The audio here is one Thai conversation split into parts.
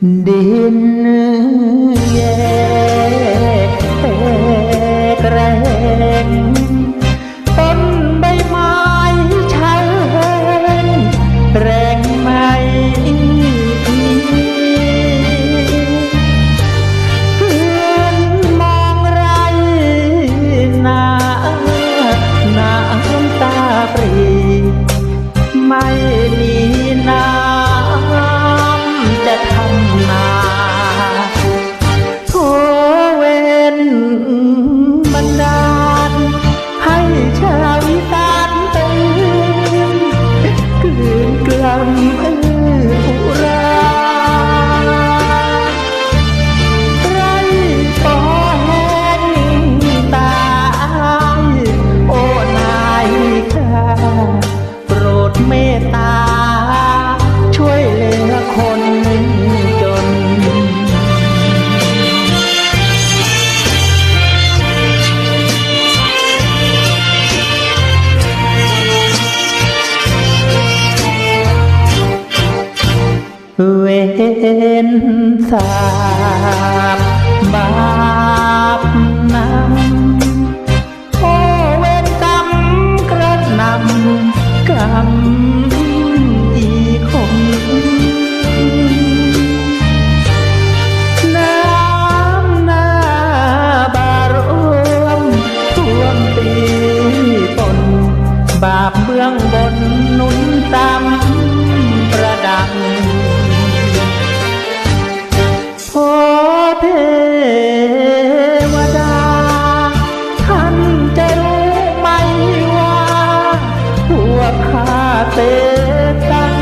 đến yeah. เวนสาบบา เตตัง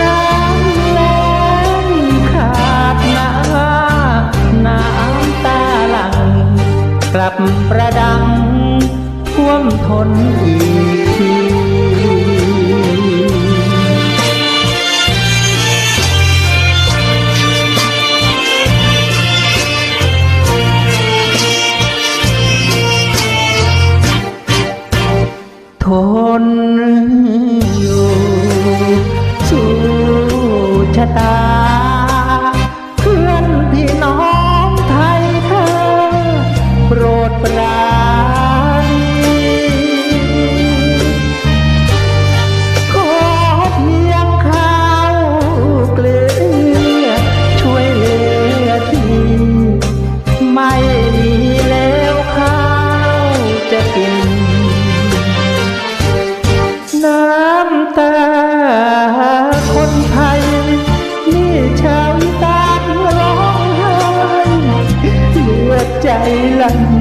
น้ำแรงขาดหน้ำน้ำตาหลัง กลับประดังท่วมทนอีกที i lại lần